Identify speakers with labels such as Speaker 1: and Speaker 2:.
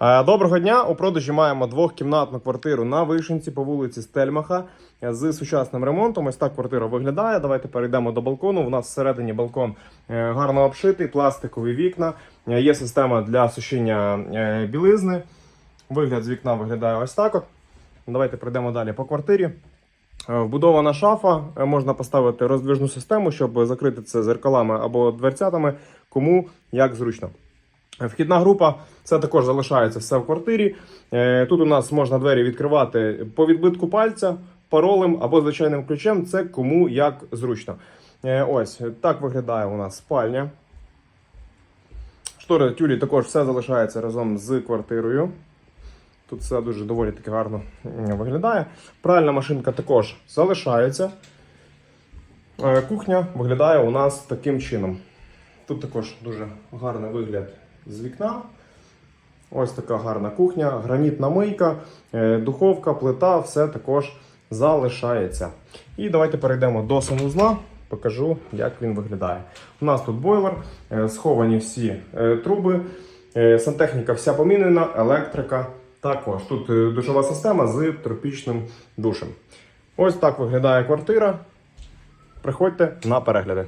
Speaker 1: Е, Доброго дня! У продажі маємо двохкімнатну квартиру на Вишенці по вулиці Стельмаха е, з сучасним ремонтом. Ось так квартира виглядає. Давайте перейдемо до балкону. У нас всередині балкон е, гарно обшитий, пластикові вікна. Є система для сушіння білизни. Вигляд з вікна виглядає ось так. От. Давайте пройдемо далі по квартирі. Вбудована шафа, можна поставити роздвижну систему, щоб закрити це зеркалами або дверцятами, кому як зручно. Вхідна група це також залишається все в квартирі. Е, Тут у нас можна двері відкривати по відбитку пальця, паролем або звичайним ключем. Це кому як зручно. Е, Ось так виглядає у нас спальня. Штори тюлі також все залишається разом з квартирою. Тут все дуже доволі таки гарно виглядає. Пральна машинка також залишається. Е, Кухня виглядає у нас таким чином. Тут також дуже гарний вигляд з вікна. Ось така гарна кухня, гранітна мийка, е, духовка, плита, все також залишається. І давайте перейдемо до санузла. Покажу, як він виглядає. У нас тут бойлер, е, сховані всі е, труби, сантехніка вся помінена, електрика також. Тут душова система з тропічним душем. Ось так виглядає квартира. Приходьте на перегляди.